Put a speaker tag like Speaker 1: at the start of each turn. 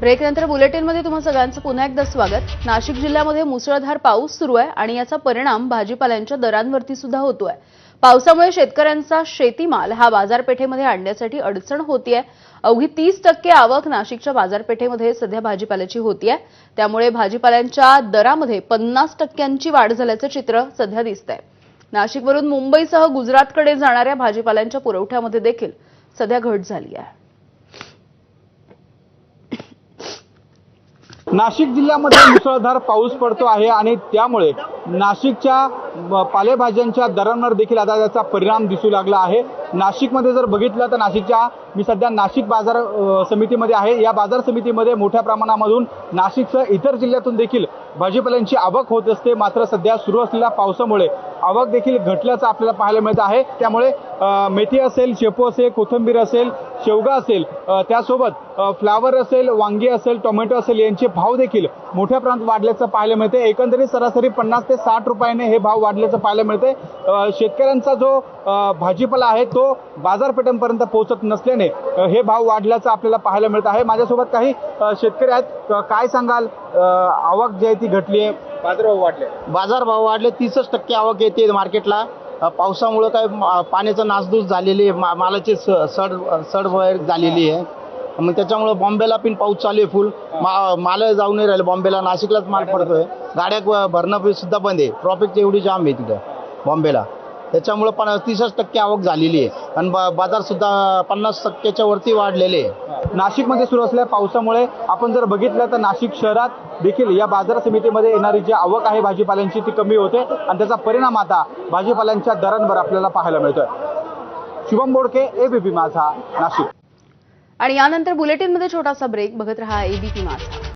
Speaker 1: ब्रेकनंतर बुलेटिनमध्ये तुम्हा सगळ्यांचं पुन्हा एकदा स्वागत. नाशिक जिल्ह्यामध्ये मुसळधार पाऊस सुरू आहे आणि याचा परिणाम भाजीपाल्यांच्या दरांवरती सुद्धा होतोय. पावसामुळे शेतकऱ्यांचा शेतीमाल हा बाजारपेठेमध्ये आणण्यासाठी अडचण होतीये. अवघी तीस टक्के आवक नाशिकच्या बाजारपेठेमध्ये सध्या भाजीपाल्याची होतीये. त्यामुळे भाजीपाल्यांच्या दरामध्ये पन्नास टक्क्यांची वाढ झाल्याचं चित्र सध्या दिसतंय. नाशिकवरून मुंबईसह गुजरातकडे जाणाऱ्या भाजीपाल्यांच्या पुरवठ्यामध्ये देखील सध्या घट झाली आहे.
Speaker 2: नाशिक जिल्ह्यामध्ये मुसळधार पाऊस पडतो आहे आणि त्यामुळे नाशिकच्या पालेभाज्यांच्या दरांवर देखील आता त्याचा परिणाम दिसू लागला आहे. नाशिकमध्ये जर बघितलं तर नाशिकच्या मी सध्या नाशिक बाजार समितीमध्ये आहे. या बाजार समितीमध्ये मोठ्या प्रमाणामधून नाशिकसह इतर जिल्ह्यातून देखील भाजीपाल्यांची आवक होत असते. मात्र सध्या सुरू असलेल्या पावसामुळे आवक देखील घटल्याचं आपल्याला पाहायला मिळत आहे. त्यामुळे मेथी असेल शेपू असेल कोथिंबीर असेल शेवगा असेल त्यासोबत फ्लावर असेल वांगी असेल टोमॅटो असेल यांचे भाव देखील मोठ्या प्रमाणात वाढल्याचं पाहायला मिळते. एकंदरीत सरासरी पन्नास ते साठ रुपयाने हे भाव वाढल्याचं पाहायला मिळते. शेतकऱ्यांचा जो भाजीपाला आहे तो बाजारपेठांपर्यंत पोहोचत नसल्याने हे भाव वाढल्याचं आपल्याला पाहायला मिळत आहे. माझ्यासोबत काही शेतकरी आहेत. काय सांगाल? आवक जी आहे ती घटली आहे. बाजारभाव वाढले.
Speaker 3: बाजारभाव वाढले तीसच टक्के आवक येते मार्केटला. पावसामुळं काय पाण्याचं नासधूस झालेली आहे मा- मालाची स- सड सड वगैरे झालेली आहे. मग त्याच्यामुळं बॉम्बेला पण पाऊस चालू आहे फुल. मा माल जाऊ नाही राहिले बॉम्बेला नाशिकलाच माल पडतोय. गाड्या भरणं सुद्धा बंद आहे. ट्रॉफिक एवढी जाम आहे तिथं बॉम्बेला. त्याच्यामुळं पण तीसच टक्के आवक झालेली आहे. आणि बा- बाजार सुद्धा पन्नास टक्क्याच्या वरती वाढलेले आहे.
Speaker 2: नाशिकमध्ये सुरू असलेल्या पावसामुळे आपण जर बघितलं तर नाशिक शहरात देखील या बाजार समितीमध्ये येणारी जी आवक आहे भाजीपाल्यांची ती कमी होते. आणि त्याचा परिणाम आता भाजीपाल्यांच्या दरांवर आपल्याला पाहायला मिळतोय. शुभम बोडके एबीपी माझा नाशिक.
Speaker 1: आणि यानंतर बुलेटिनमध्ये छोटासा ब्रेक. बघत रहा एबीपी माझा.